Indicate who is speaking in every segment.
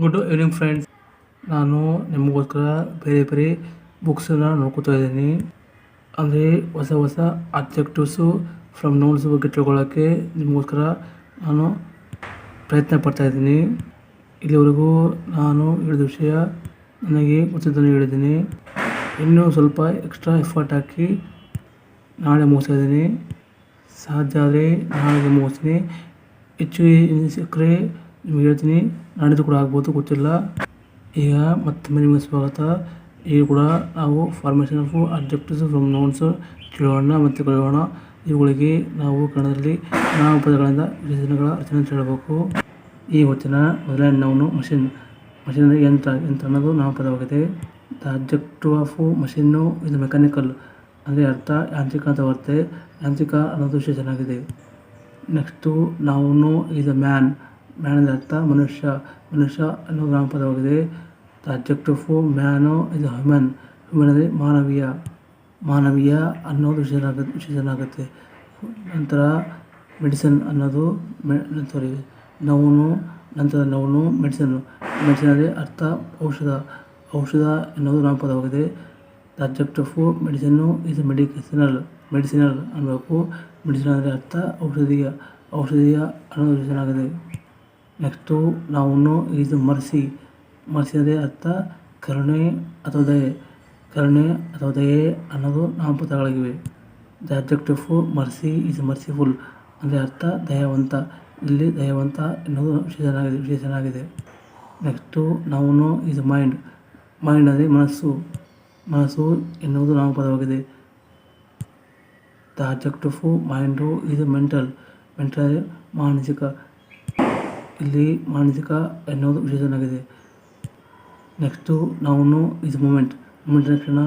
Speaker 1: Good evening friends ನಾನು ನಿಮಗೋಸ್ಕರ ಬೇರೆ ಬೇರೆ ಬುಕ್ಸನ್ನು ನೋಡ್ಕೋತಾ ಇದ್ದೀನಿ. ಅಂದರೆ ಹೊಸ ಹೊಸ ಅಬ್ಜೆಕ್ಟಿವ್ಸು ಫ್ರಮ್ ನೋಟ್ಸ್ ಬಗ್ಗೆ ತಿಳ್ಕೊಳ್ಳೋಕ್ಕೆ ನಿಮಗೋಸ್ಕರ ನಾನು ಪ್ರಯತ್ನ ಪಡ್ತಾ ಇದ್ದೀನಿ. ಇಲ್ಲಿವರೆಗೂ ನಾನು ಹೇಳಿದ ವಿಷಯ ನನಗೆ ಗೊತ್ತಿದ್ದನ್ನು ಹೇಳಿದ್ದೀನಿ. ಇನ್ನೂ ಸ್ವಲ್ಪ ಎಕ್ಸ್ಟ್ರಾ ಎಫರ್ಟ್ ಹಾಕಿ ನಾಳೆ ಮುಗಿಸ್ತಾ ಇದ್ದೀನಿ. ಸಾಧ್ಯ ಆದರೆ ನಾಳೆಗೆ ಮುಗಿಸ್ತೀನಿ. ಹೆಚ್ಚು ಸಿಕ್ಕರೆ ನಿಮ್ಗೆ ಹೇಳ್ತೀನಿ ನಾಡಿದ್ದು ಕೂಡ ಆಗ್ಬೋದು, ಗೊತ್ತಿಲ್ಲ. ಈಗ ಮತ್ತೊಮ್ಮೆ ನಿಮಗೆ ಸ್ವಾಗತ. ಈಗ ಕೂಡ ನಾವು formation of objectives from nouns ತಿಳಿಯೋಣ ಮತ್ತು ಕಳೆಯೋಣ ಇವುಗಳಿಗೆ ನಾವು ಕನ್ನಡದಲ್ಲಿ ನಾಮಪದಗಳಿಂದ ವಿಶೇಷಣಗಳ ರಚನೆ ಹೇಳಬೇಕು. ಈ ಹೊತ್ತಿನ ಮೊದಲನೇ ನಾವು ಮಷಿನ್ ಮಷಿನ್ ಅಂದರೆ ಯಂತ್ರ. ಯಂತ್ರ ಅನ್ನೋದು ನಾಮಪದವಾಗಿದೆ ದ ಅಬ್ಜೆಕ್ಟಿವ್ ಆಫ್ ಮಷಿನ್ನು ಇದು ಮೆಕ್ಯಾನಿಕಲ್ ಅಂದರೆ ಅರ್ಥ ಯಾಂತ್ರಿಕ ಅಂತ ಬರುತ್ತೆ. ಯಾಂತ್ರಿಕ ಅನ್ನೋದು ವಿಶೇಷನಾಗಿದೆ ನೆಕ್ಸ್ಟು ನಾವು ಈಸ್ ಅ ಮ್ಯಾನ್ ಮ್ಯಾನ್ ಮನುಷ್ಯ ಮನುಷ್ಯ ಮನುಷ್ಯ ಗ್ರಾಮ ಪದವಾಗಿದೆ. ದ ಅಬ್ಜೆಕ್ಟಿವ್ ಮ್ಯಾನು ಇದು ಹ್ಯೂಮನ್. ಹ್ಯೂಮನ್ ಅಂದರೆ ಮಾನವೀಯ. ಮಾನವೀಯ ಅನ್ನೋದು ವಿಶೇಷ ಆಗುತ್ತೆ ಆಗುತ್ತೆ ನಂತರ ಮೆಡಿಸನ್ ಅನ್ನೋದು ಮೆ ಸಾರಿ ನೌನು, ನಂತರ ನೌನು ಮೆಡಿಸನ್ನು ಮೆಡಿಸನ್ ಅಂದರೆ ಅರ್ಥ, ಔಷಧ. ಔಷಧ ಎನ್ನುವುದು ನಾಮಪದವಾಗಿದೆ the objective medicine is medicinal medicinal ಅನ್ನಬೇಕು. ಮೆಡಿಸಿನ್ ಅಂದರೆ ಅರ್ಥ, ಔಷಧೀಯ. ಔಷಧೀಯ ಅನ್ನೋದು ವಿಶೇಷಣವಾಗಿದೆ ನೆಕ್ಸ್ಟು ನಾವು ಇದು ಮರ್ಸಿ ಮರ್ಸಿ ಅಂದರೆ ಅರ್ಥ ಕರುಣೆ ಅಥವಾ ದಯೆ, ಕರುಣೆ ಅಥವಾ ದಯೆ ಅನ್ನೋದು ನಾಮಪದಗಳಾಗಿವೆ the objective mercy is merciful ಅಂದರೆ ಅರ್ಥ ದಯವಂತ. ಇಲ್ಲಿ ದಯವಂತ ಎನ್ನುವುದು ವಿಶೇಷನಾಗಿದೆ ವಿಶೇಷನಾಗಿದೆ. ನೆಕ್ಸ್ಟು ನಾವು ಈಸ್ ಮೈಂಡ್ ಮೈಂಡ್ ಅಂದರೆ ಮನಸ್ಸು. ಮನಸ್ಸು ಎನ್ನುವುದು ನಾಮಪದವಾಗಿದೆ the objective mind is mental mental ಮಾನಸಿಕ. ಇಲ್ಲಿ ಮಾನಸಿಕ ಎನ್ನುವುದು ಆಗಿದೆ ನೆಕ್ಸ್ಟು ನಾವು ಇದು ಮೂಮೆಂಟ್ ಮೂಮೆಂಟ್ ಅಂದರೆ ಕ್ಷಣ,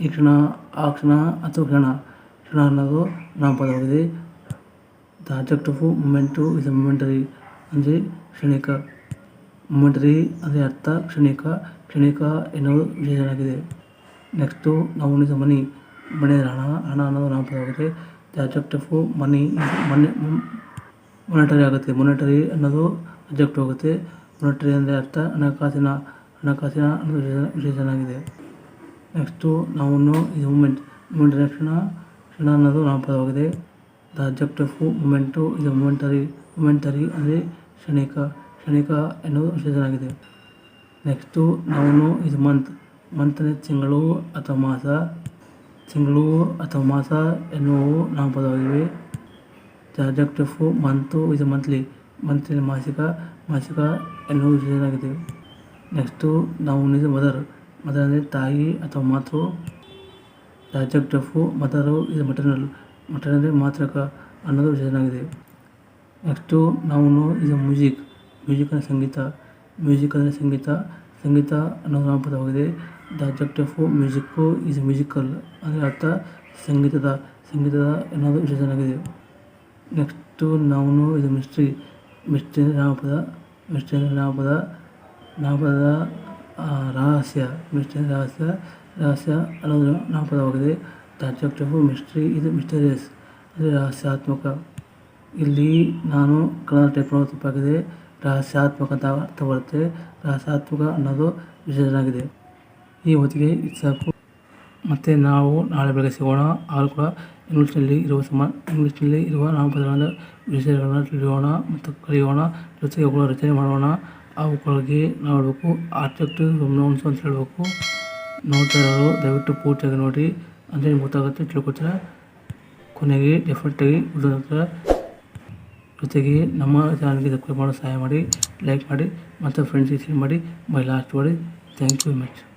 Speaker 1: ಈ ಕ್ಷಣ, ಆ ಕ್ಷಣ ಅಥವಾ ಕ್ಷಣ. ಕ್ಷಣ ಅನ್ನೋದು ನಾಮಪದವಾಗಿದೆ the objective moment is momentary ಅಂದರೆ ಕ್ಷಣಿಕ. ಮೂಮೆಂಟರಿ ಅಂದರೆ ಅರ್ಥ, ಕ್ಷಣಿಕ. ಕ್ಷಣಿಕ ಎನ್ನುವುದು ವಿಶೇಷವಾಗಿದೆ. ನೆಕ್ಸ್ಟು ನಾವು ಇಸ್ ಮನಿ ಮನಿ ಅಂದರೆ ಹಣ. ಹಣ ಅನ್ನೋದು ನಾಮಪದವಾಗಿದೆ ದ ಅಬ್ಜೆಕ್ಟಿವ್ ಮನಿ ಮನಿ ಮೊನೆಟರಿ ಆಗುತ್ತೆ. ಮೊನೆಟರಿ ಅನ್ನೋದು ಅಬ್ಜೆಕ್ಟ್ ಹೋಗುತ್ತೆ. ಮೊನೆಟರಿ ಅಂದರೆ ಅರ್ಥ ಹಣಕಾಸಿನ ಹಣಕಾಸಿನ ಅನ್ನೋದು ಆಗಿದೆ. ನೆಕ್ಸ್ಟು ನಾವು ಇದು ಮೂಮೆಂಟ್ ಮೂಮೆಂಟ್ ಕ್ಷಣ. ಕ್ಷಣ ಅನ್ನೋದು ನಾಮಪದವಾಗಿದೆ. ದ ಅಬ್ಜೆಕ್ಟಿವ್ ಮೂಮೆಂಟು ಇದು ಮೊಮೆಂಟರಿ ಮೊಮೆಂಟರಿ ಅಂದರೆ ಕ್ಷಣಿಕ ಕ್ಷಣಿಕ ಎನ್ನುವುದು ವಿಶೇಷಣವಾಗಿದೆ ನೆಕ್ಸ್ಟು ನಾವು ಇದು ಮಂತ್ ಮಂತ್ ತಿಂಗಳು ಅಥವಾ ಮಾಸ. ತಿಂಗಳು ಅಥವಾ ಮಾಸ ಎನ್ನುವು ನಾಮಪದವಾಗಿವೆ. ದ ಅಬ್ಜೆಕ್ಟಿವ್ ಮಂತು ಇದು ಮಂತ್ಲಿ ಮಂತ್ಲಿ ಮಾಸಿಕ ಮಾಸಿಕ ಎನ್ನುವುದು ವಿಶೇಷವಾಗಿದೆ ನೆಕ್ಸ್ಟು ನಾವು ಇದು ಮದರ್ ಮದರ್ ಅಂದರೆ ತಾಯಿ ಅಥವಾ ಮಾತೃ ದ ಅಬ್ಜೆಕ್ಟಿವ್ ಮದರು ಇದು ಮಟರ್ನಲ್ ಮಟರ್ ಅಂದರೆ ಮಾತೃಕ ಅನ್ನೋದು ವಿಶೇಷವಾಗಿದೆ ನೆಕ್ಸ್ಟು ನಾವು ಇದು ಮ್ಯೂಸಿಕ್ ಮ್ಯೂಸಿಕ್ ಅಂದರೆ ಸಂಗೀತ ಮ್ಯೂಸಿಕ್ ಅಂದರೆ ಸಂಗೀತ ಸಂಗೀತ ಅನ್ನೋದು ನಾಮಪದವಾಗಿದೆ the objective music is musical ಅಂದರೆ ಅರ್ಥ ಸಂಗೀತದ ಸಂಗೀತದ ಎನ್ನುವುದು ವಿಶೇಷವಾಗಿದೆ ನೆಕ್ಸ್ಟು ನಾವು ಇದು ಮಿಸ್ಟ್ರಿ ಮಿಸ್ಟ್ರಿ ಅಂದರೆ ನಾಮಪದ ಮಿಸ್ಟ್ರಿ ಅಂದರೆ ನಾಮಪದ ರಹಸ್ಯ, ಮಿಸ್ಟ್ರಿ ರಹಸ್ಯ ರಹಸ್ಯ ಅನ್ನೋದು ನಾಮಪದವಾಗಿದೆ ದ ಆಫ್ ಮಿಸ್ಟ್ರಿ, ಇದು ಮಿಸ್ಟರಿಯಸ್ ಅಂದರೆ ರಹಸ್ಯಾತ್ಮಕ. ಇಲ್ಲಿ ನಾನು ಕಲರ್ ಟೈಪ್ ತಪ್ಪಾಗಿದೆ. ರಹಸ್ಯಾತ್ಮಕ ಅಂತ ಅರ್ಥ ಬರುತ್ತೆ. ರಹಸ್ಯಾತ್ಮಕ ಅನ್ನೋದು ವಿಶೇಷನಾಗಿದೆ ಈ ಹೊತ್ತಿಗೆ ಸಾಕು ಮತ್ತು ನಾವು ನಾಳೆ ಬೆಳಗ್ಗೆ ಸಿಗೋಣ. ಆದರೂ ಕೂಡ ಇಂಗ್ಲೀಷ್ನಲ್ಲಿ ಇರುವ ಸಮ, ಇಂಗ್ಲೀಷ್ನಲ್ಲಿ ಇರುವ ನಾಮಪದಗಳನ್ನು ವಿಷಯಗಳನ್ನು ತಿಳಿಯೋಣ ಮತ್ತು ಕಲಿಯೋಣ, ಜೊತೆಗೆ ಅವುಗಳ ರಚನೆ ಮಾಡೋಣ. ಅವುಗಳಿಗೆ ನಾವು ಹೇಳಬೇಕು ಆಬ್ಜೆಕ್ಟಿವ್ ನೌನ್ಸ್ ಅಂತ ಹೇಳಬೇಕು. ನೋಡ್ತಾ ದಯವಿಟ್ಟು ಪೂರ್ತಿಯಾಗಿ ನೋಡಿ. ಅಂದರೆ ಗೊತ್ತಾಗುತ್ತೆ ತಿಳ್ಕೊತಾರೆ ಕೊನೆಗೆ ಡೆಫಿನೆಟಾಗಿ ಉಳಿದ ಜೊತೆಗೆ ನಮ್ಮ ಚಾನಲ್ಗೆ ಸಬ್ಸ್ಕ್ರೈಬ್ ಮಾಡೋ ಸಹಾಯ ಮಾಡಿ ಲೈಕ್ ಮಾಡಿ ಮತ್ತು ಫ್ರೆಂಡ್ಸಿಗೆ ಶೇರ್ ಮಾಡಿ. ಮೈ ಲಾಸ್ಟ್ ಮಾಡಿ ಥ್ಯಾಂಕ್ ಯು ಮಚ್